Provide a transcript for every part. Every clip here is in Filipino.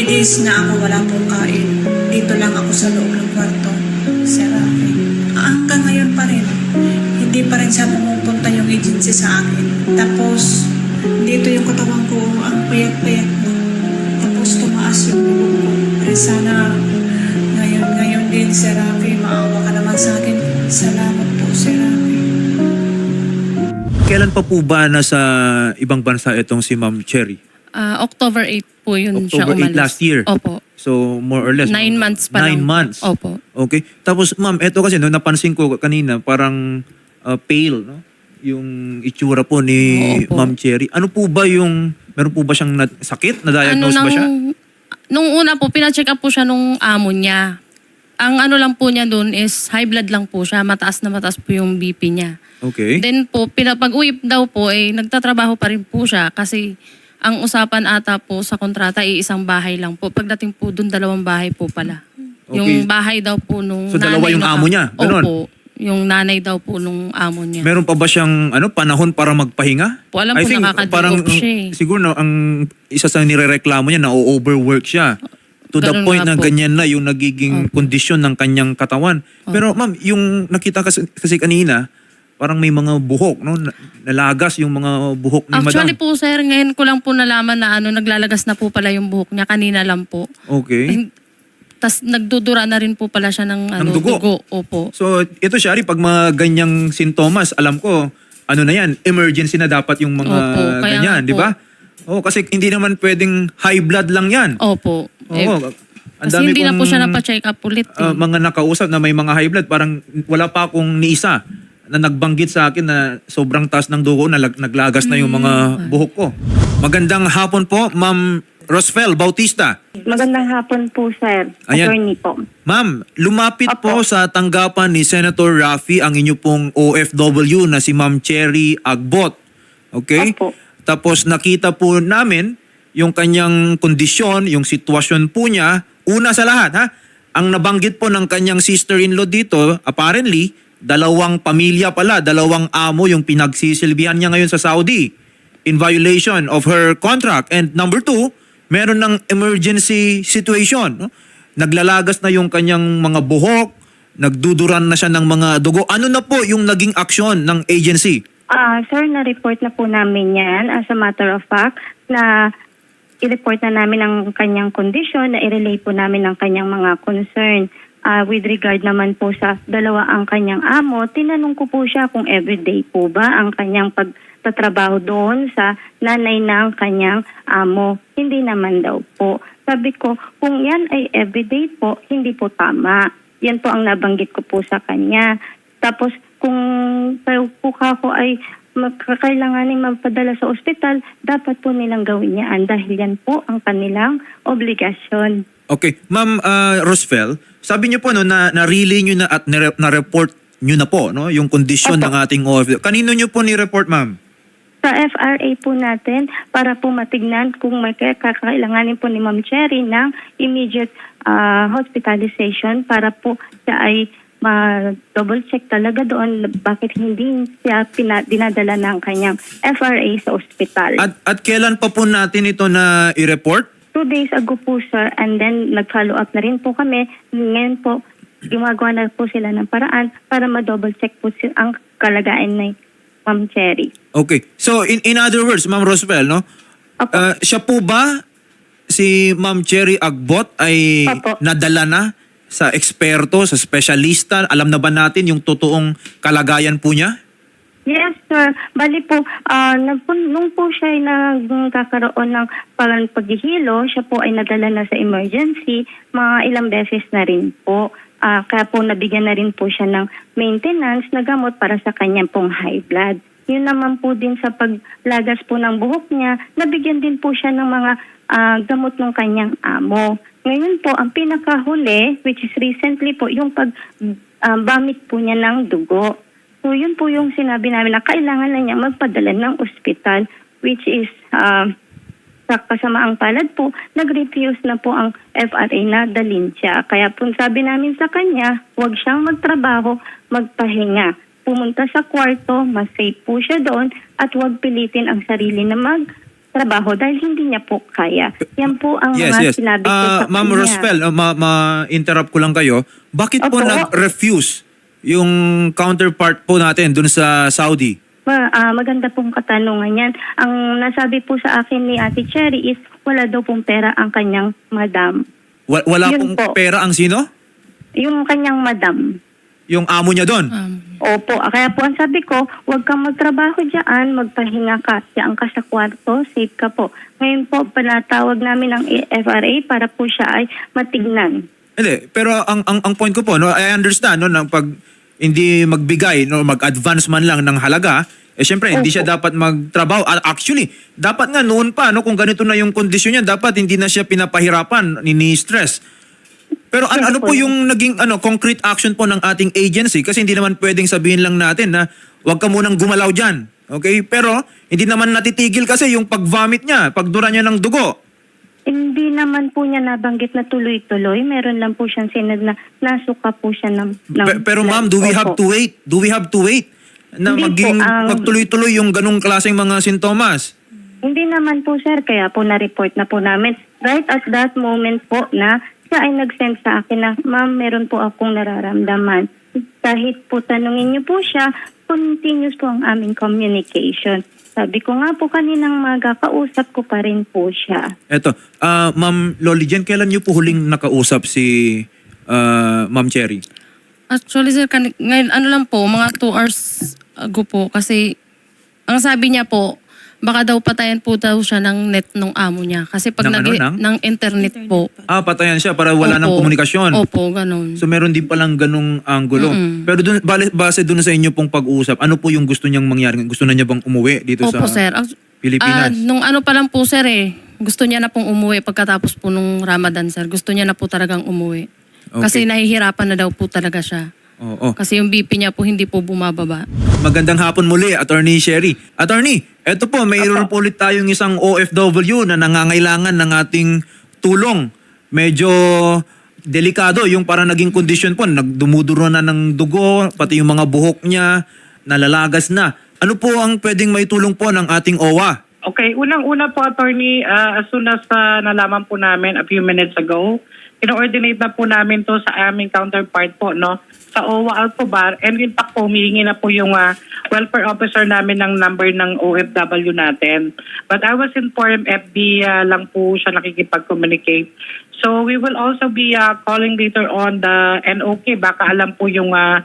Three days na ako wala pong kain. Dito lang ako sa loob ng kwarto. Sir Rafi. Hanggang ngayon pa rin. Hindi pa rin siya pumupunta yung agency sa akin. Tapos, dito yung katawan ko, ang payat-payat mo. Tapos tumaas yung bubog ko. Pero sana, ngayon, ngayon din, Sir maawa ka naman sa akin. Salamat po, Sir. Kailan pa po ba nasa ibang bansa itong si Ma'am Cherry? Ah, October 8 po yun siya October 8 umalis. last year? Opo. So, more or less. Nine months pa Nine lang. months. Opo. Okay. Tapos, ma'am, eto kasi, no, napansin ko kanina, parang uh, pale, no? Yung itsura po ni Oo po. Ma'am Cherry. Ano po ba yung, meron po ba siyang na- sakit? Na-diagnose Ano ba siya? Nung una po, pina-check up po siya nung amo niya. Ang ano lang po niya doon is high blood lang po siya. Mataas na mataas po yung BP niya. Okay. Then po, pinapag-uwi daw po, eh, nagtatrabaho pa rin po siya kasi ang usapan ata po sa kontrata ay isang bahay lang po. Pagdating po doon, dalawang bahay po pala. Okay. Yung bahay daw po nung So, dalawa nanay yung nung amo niya? Ganon? Opo. Yung nanay daw po nung amo niya. Meron pa ba siyang ano panahon para magpahinga? Po, alam I ko think nakaka-day parang off siya eh. siguro no, ang isa sa nirereklamo niya na overwork siya. To the Ganun point nga na po. ganyan na yung nagiging kondisyon ng kanyang katawan. Pero ma'am, yung nakita kasi, kasi kanina, parang may mga buhok, no? Na- Nalagas yung mga buhok ni Actually madam. po sir, ngayon ko lang po nalaman na ano, naglalagas na po pala yung buhok niya. Kanina lang po. Okay. Tapos nagdudura na rin po pala siya ng, ano, dugo? Opo. So, ito Shari, pag mga ganyang sintomas, alam ko, ano na yan, emergency na dapat yung mga Opo, kaya ganyan, di po. ba? Oh, kasi hindi naman pwedeng high blood lang yan. Opo. Eh, Oo. ang kasi dami hindi na po kong, siya napacheck up ulit. Eh. ah, mga nakausap na may mga high blood, parang wala pa akong ni isa na nagbanggit sa akin na sobrang taas ng dugo na lag- naglagas na yung mga Hmm. buhok ko. Magandang hapon po, Ma'am Rosfel Bautista. Magandang hapon po, sir. Ayan. Attorney po. Ma'am, lumapit po Opo. sa tanggapan ni Senator Raffy ang inyo pong OFW na si Ma'am Cherry Agbot. Okay? Opo. Tapos nakita po namin yung kanyang kondisyon, yung sitwasyon po niya. Una sa lahat, ha? Ang nabanggit po ng kanyang sister-in-law dito, apparently, dalawang pamilya pala, dalawang amo yung pinagsisilbihan niya ngayon sa Saudi in violation of her contract. And number two, meron ng emergency situation. Naglalagas na yung kanyang mga buhok, nagduduran na siya ng mga dugo. Ano na po yung naging aksyon ng agency? Ah, sir, na-report na po namin yan as a matter of fact na i-report na namin ang kanyang kondisyon, na i-relay po namin ang kanyang mga concern. Ah, with regard naman po sa dalawa ang kanyang amo, tinanong ko po siya kung everyday po ba ang kanyang pagtatrabaho doon sa nanay ng kanyang amo. Hindi naman daw po. Sabi ko, kung yan ay everyday po, hindi po tama. Yan po ang nabanggit ko po sa kanya. Tapos kung tayo po kako ay magkakailanganin magpadala sa ospital, dapat po nilang gawin yan dahil yan po ang kanilang obligasyon. Okay. Ma'am uh, Rosfel, sabi niyo po no, na na-relay niyo na at nare- na-report niyo na po no, yung kondisyon Opo. ng ating OFW. Kanino niyo po ni-report, ma'am? Sa FRA po natin para po matignan kung may kakailanganin po ni Ma'am Cherry ng immediate ah, hospitalization para po siya ay ma-double check talaga doon bakit hindi siya pina- dinadala ng kanyang FRA sa ospital. At at kailan pa po natin ito na i-report? Two days ago po, sir, and then nag-follow up na rin po kami. Ngayon po, gumagawa na po sila ng paraan para ma-double check po si- ang kalagayan ni Ma'am Cherry. Okay. So in in other words, Ma'am Rosfel, no? Opo. uh, siya po ba si Ma'am Cherry Agbot ay Opo. nadala na sa eksperto, sa specialista? Alam na ba natin yung totoong kalagayan po niya? Yes, sir. Bali po, nag- nung po siya ay nagkakaroon ng parang paghihilo, siya po ay nadala na sa emergency, mga ilang beses na rin po. Ah, kaya po nabigyan na rin po siya ng maintenance na gamot para sa kanyang pong high blood. Yun naman po din sa paglagas po ng buhok niya, nabigyan din po siya ng mga ah, gamot ng kanyang amo. Ngayon po, ang pinakahuli, which is recently po, yung pag-bamit po niya ng dugo. So yun po yung sinabi namin na kailangan na niya magpadala ng ospital which is uh, sa kasamaang palad po, nag-refuse na po ang FRA na dalhin siya. Kaya po sabi namin sa kanya, huwag siyang magtrabaho, magpahinga. Pumunta sa kwarto, mas safe po siya doon at huwag pilitin ang sarili na mag trabaho dahil hindi niya po kaya. Yan po ang Yes, mga yes. sinabi ko Ah, sa Ma'am. Rospel, uh, ma- ma-interrupt ko lang kayo. Bakit po Opo. nag-refuse yung counterpart po natin dun sa Saudi? Ma- ah, maganda pong katanungan yan. Ang nasabi po sa akin ni Ate Cherry is wala daw pong pera ang kanyang madam. Wa- wala pong Yun po. pera ang sino? Yung kanyang madam. Yung amo niya doon. Um, Opo, kaya po ang sabi ko, huwag kang magtrabaho dyan, magpahinga ka, dyan ka sa kwarto, safe ka po. Ngayon po, panatawag namin ang FRA para po siya ay matignan. Hindi, pero ang ang ang point ko po, no, I understand no na pag hindi magbigay no mag-advance man lang ng halaga, eh syempre hindi siya dapat magtrabaho. Ah, Actually, dapat nga noon pa no kung ganito na yung kondisyon niya, dapat hindi na siya pinapahirapan ni stress. Pero an- ano po yung naging ano concrete action po ng ating agency kasi hindi naman pwedeng sabihin lang natin na wag ka munang gumalaw diyan. Okay? Pero hindi naman natitigil kasi yung pag-vomit niya, pagdura niya ng dugo. Hindi naman po niya nabanggit na tuloy-tuloy. Meron lang po siyang sinad na nasuka po siya ng... ng Pe- pero ma'am, do we have to wait? Do we have to wait? Na Hindi maging po, ang- magtuloy-tuloy yung ganong klaseng mga sintomas. Hindi naman po sir, kaya po na-report na po namin. Right at that moment po na siya ay nag-send sa akin na, ma'am, meron po akong nararamdaman. Kahit po tanungin niyo po siya, continuous po ang aming communication. Sabi ko nga po kaninang maga, kausap ko pa rin po siya. Eto, ah ma'am Loli Jen, kailan niyo po huling nakausap si ah, ma'am Cherry? actually, sir, kan- ngayon, ano lang po, mga two hours ago po. Kasi, ang sabi niya po, baka daw patayan po daw siya ng net nung amo niya. Kasi pag Ng nag- ano, ng? ng internet po. Ah, patayan siya para wala ng Opo. komunikasyon. Opo, ganun. So meron din palang ganong anggulo. Mm-mm. Pero dun, bale, base dun sa inyo pong pag-uusap, ano po yung gusto niyang mangyari? Gusto na niya bang umuwi dito Opo, sa sir. Ac- Pilipinas? Ah, nung ano pa lang po, sir eh. Gusto niya na pong umuwi pagkatapos po nung Ramadan, sir. Gusto niya na po talagang umuwi. Okay. Kasi nahihirapan na daw po talaga siya. Oo. Kasi yung BP niya po hindi po bumababa. Magandang hapon muli, Attorney Sherry. Attorney, eto po, mayroon po ulit tayong isang OFW na nangangailangan ng ating tulong. Medyo delikado yung para naging kondisyon po. Nagdumuduro na ng dugo, pati yung mga buhok niya, nalalagas na. Ano po ang pwedeng may tulong po ng ating OWA? Okay, unang-una po, attorney, ah, as soon as ah, nalaman po namin a few minutes ago, ino-ordinate na po namin to sa aming counterpart po, no? Sa OWA Alcobar. And in fact po, humihingi na po yung ah, welfare officer namin ng number ng OFW natin. But I was informed FB ah, lang po siya nakikipag-communicate. So we will also be ah, calling later on the NOK. Baka alam po yung ah,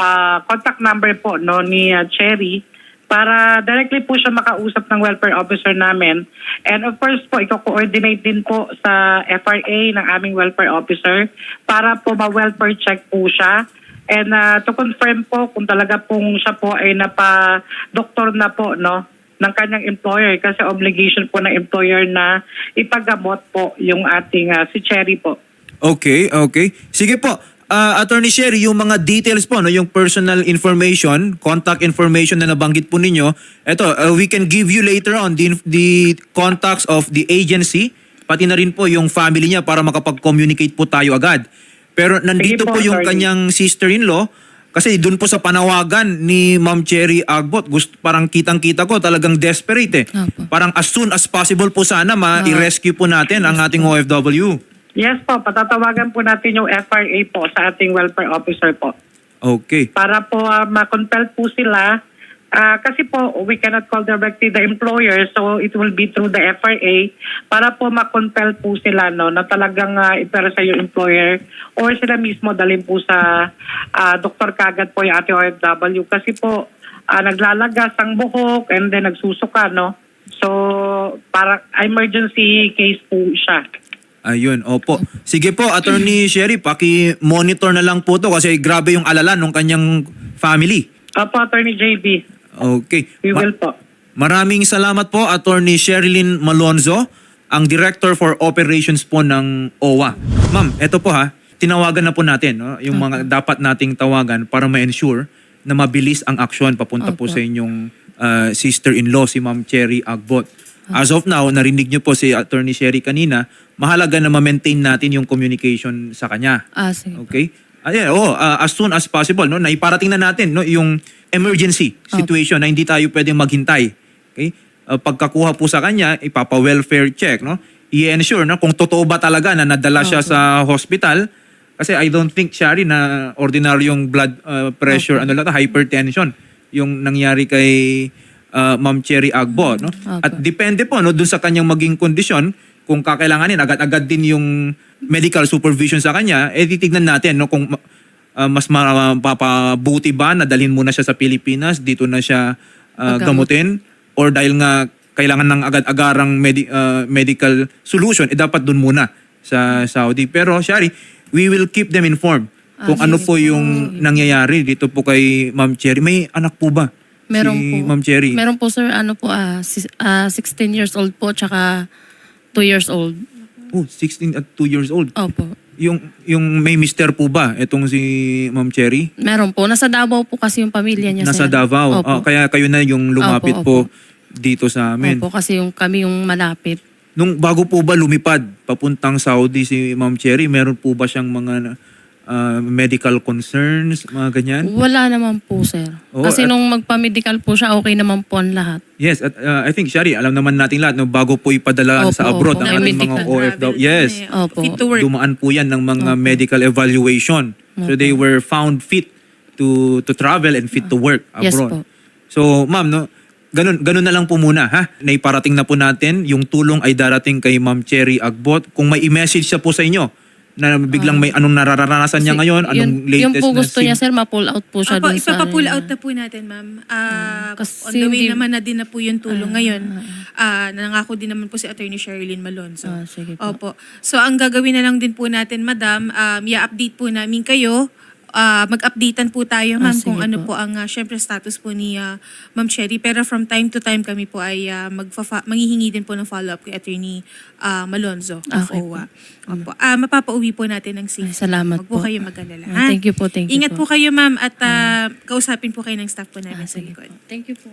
ah, contact number po no ni ah, Cherry para directly po siya makausap ng welfare officer namin. And of course po, iko-coordinate din po sa FRA ng aming welfare officer para po ma-welfare check po siya. And uh, to confirm po kung talaga pong siya po ay napa-doktor na po no ng kanyang employer kasi obligation po ng employer na ipagamot po yung ating uh, si Cherry po. Okay, okay. Sige po. Ah, Attorney Sherry, yung mga details po, no, yung personal information, contact information na nabanggit po ninyo, eto, uh, we can give you later on the, the contacts of the agency, pati na rin po yung family niya para makapag-communicate po tayo agad. Pero nandito Sige po, po, yung attorney. kanyang sister-in-law, kasi doon po sa panawagan ni Ma'am Cherry Agbot, gusto, parang kitang-kita ko talagang desperate eh. Opo. Parang as soon as possible po sana ma-rescue po natin ang ating OFW. Yes po, patatawagan po natin yung FRA po sa ating welfare officer po. Okay. para po uh, ma-compel po sila Ah, kasi po we cannot call directly the employer so it will be through the FRA para po ma-compel po sila no na talagang uh, ipera sa yung employer or sila mismo dalhin po sa ah, doktor kagad po yung ating OFW kasi po ah, naglalagas ang buhok and then nagsusuka no so para emergency case po siya Ayun, opo. Sige po, Attorney Sherry, paki-monitor na lang po to kasi grabe yung alala ng kanyang family. Opo, Attorney JB Okay. we Ma- will po Maraming salamat po, Attorney Sherilyn Malonzo, ang Director for Operations po ng OWA. Ma'am, eto po ha, tinawagan na po natin no, yung mga dapat nating tawagan para ma-ensure na mabilis ang aksyon papunta po sa inyong uh, sister-in-law, si Ma'am Cherry Agbot. As of now, narinig niyo po si Attorney Sherry kanina, mahalaga na ma-maintain natin yung communication sa kanya. Ah, sige. Okay? Ayan, oh, ah, as soon as possible, no, naiparating na natin no, yung emergency situation na hindi tayo pwedeng maghintay. Okay? uh, pagkakuha po sa kanya, ipapa-welfare check, no? I-ensure na kung totoo ba talaga na nadala siya sa hospital kasi I don't think Shari na ordinaryong blood uh, pressure ano lang hypertension yung nangyari kay uh, Ma'am Cherry Agbo no at depende po no dun sa kanyang maging kondisyon kung kakailanganin agad-agad din yung medical supervision sa kanya eh titignan natin no kung uh, mas mapapabuti ba na dalhin muna siya sa Pilipinas dito na siya uh, gamutin or dahil nga kailangan ng agad-agarang medi- uh, medical solution, eh dapat dun muna sa Saudi. Pero, Shari, we will keep them informed kung ano po yung nangyayari dito po kay Ma'am Cherry. May anak po ba? Meron si po. Ma'am Cherry. Meron po sir, ano po, ah, sis- ah, 16 years old po, tsaka 2 years old. Oh, 16 at 2 years old. Opo. Yung, yung may mister po ba itong si Ma'am Cherry? Meron po. Nasa Davao po kasi yung pamilya niya, Nasa sir. Davao. Opo. Ah, kaya kayo na yung lumapit Opo, po dito sa amin. Opo, kasi yung kami yung malapit. Nung bago po ba lumipad papuntang Saudi si Ma'am Cherry, meron po ba siyang mga ah, medical concerns, mga ganyan? Wala naman po, sir. Oo, kasi at- nung magpa-medical po siya, okay naman po ang lahat. Yes, at ah, I think Shari, alam naman natin lahat no bago po ipadala Opo, sa abroad opo. ang ating mga Medical OFW. Yes. Opo. Fit to work. Dumaan po 'yan ng mga medical evaluation. So they were found fit to to travel and fit to work Yes abroad. po. So, ma'am, no, ganun, ganun na lang po muna, ha? Naiparating na po natin, yung tulong ay darating kay Ma'am Cherry Agbot. Kung may i-message siya po sa inyo, na biglang may anong nararanasan niya ngayon, anong yun, latest Yung po na gusto sim- niya, sir, ma-pull out po siya Opo, dun sa... ipapapull out na po natin, ma'am. Ah, kasi on the way hindi- naman na din na po yung tulong ngayon. Ah, nangako din naman po si Attorney Sherilyn Malonzo. Ah, sige po. Opo. So, ang gagawin na lang din po natin, madam, um, i-update po namin kayo. Ah, mag-updatean po tayo, Ah, ma'am, sige kung ano po. po ang, uh, syempre, status po ni ah, Ma'am Cherry. Pero from time to time kami po ay ah, magfa- manghihingi din po ng follow-up kay Attorney ah, Malonzo of Okay OWA. Opo. Ah, mapapauwi po natin ng safe. Ay, salamat Huwag po po. kayo mag-alala. Ah, ha? thank you po, thank you Ingat po. po kayo, ma'am, at ah, kausapin po kayo ng staff po namin Ah, sa likod. po. Thank you po.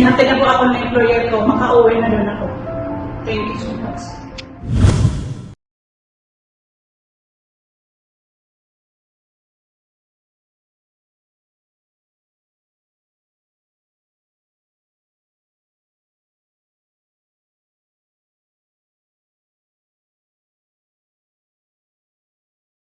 Hinihintay na po ako ng employer ko, makauwi na doon ako. Thank you so much.